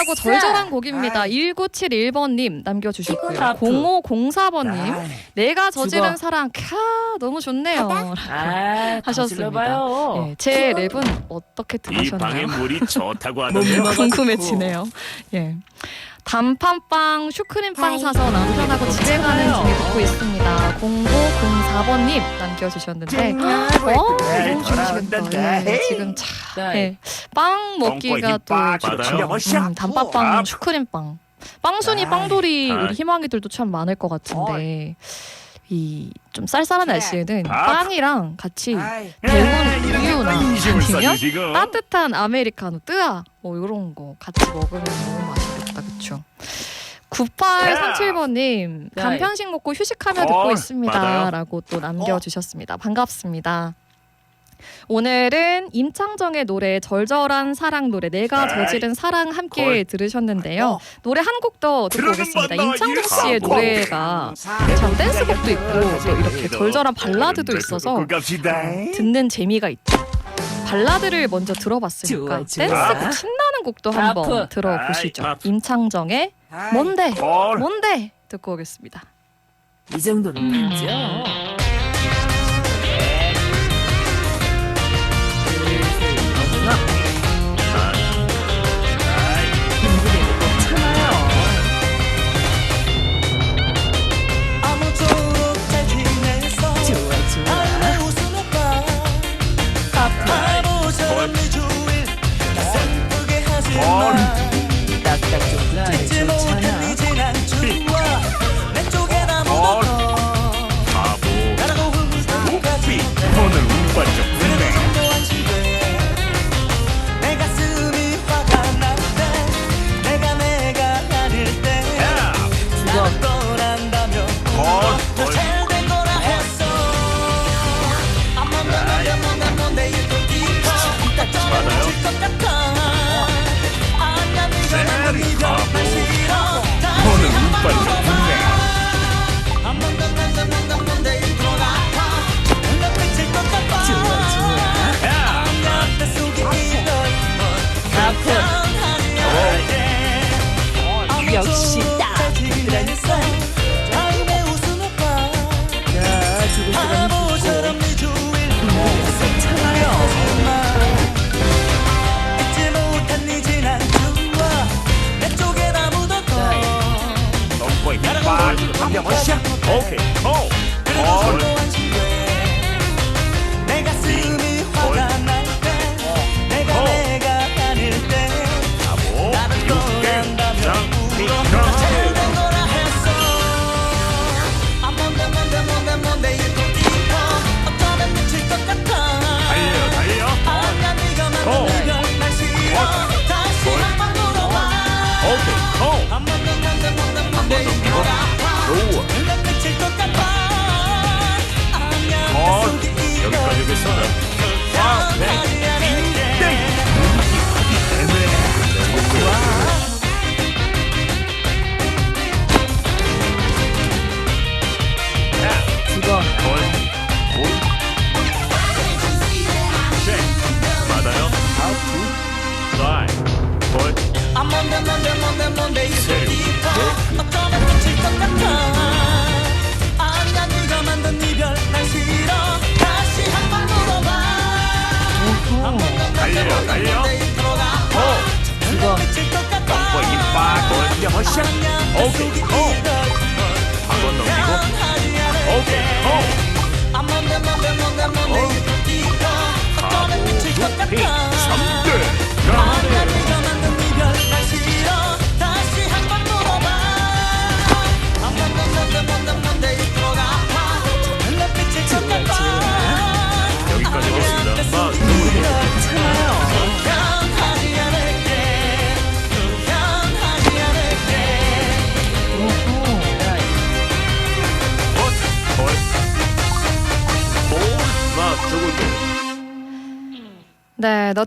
하고 절절한 곡입니다. 1971번님 남겨주셨고요. 0504번님 내가 저지른 죽어. 사랑 캬 너무 좋네요. 아, 하셨습니다. 하셨습니다. 예, 제 랩은 어떻게 이 들으셨나요? 물이 좋다고 뭐 하던데요. 궁금해지네요. 예. 단팥빵, 슈크림빵 사서 남편하고 집에 가는 중에 듣고 있습니다. 0504번님 남겨주셨는데 어, 너무 좋으시겠다. 예, 지금 차, 네. 예, 빵 먹기가 또. 음, 단팥빵, 슈크림빵. 빵순이, 빵돌이 아이. 우리 희망이들도 참 많을 것 같은데 이 좀 쌀쌀한 날씨에는 아. 빵이랑 같이 네, 데운 우유나 아니면. 따뜻한 아메리카노 뜨아 뭐 이런 거 같이 먹으면 너무 맛있겠다 그쵸 9837번님 네. 간편식 먹고 휴식하며 듣고 어, 있습니다 맞아요. 라고 또 남겨주셨습니다 반갑습니다 오늘은 임창정의 노래 절절한 사랑 노래 내가 에이, 저지른 사랑 함께 걸. 들으셨는데요 어. 노래 한 곡 더 듣고 오겠습니다 임창정 이 씨의. 노래가 참 댄스곡도 있고 또 이렇게 절절한 발라드도 있어서 갑시다. 듣는 재미가 있죠. 발라드를 먼저 들어봤으니까 좋아. 댄스곡 신나는 곡도 한번. 들어보시죠. 임창정의 뭔데 걸. 뭔데 듣고 오겠습니다. 이 정도는 맞죠. 빡. 오케이. 고. 그래도 뭔데. 깊어 어쩌면 것 같아 아니야 네가 만든 이별 난 싫어 다시 한 번 물어봐 달려, 달려. 오케이, 한번 넘기고. 오케이. 고. 네, 너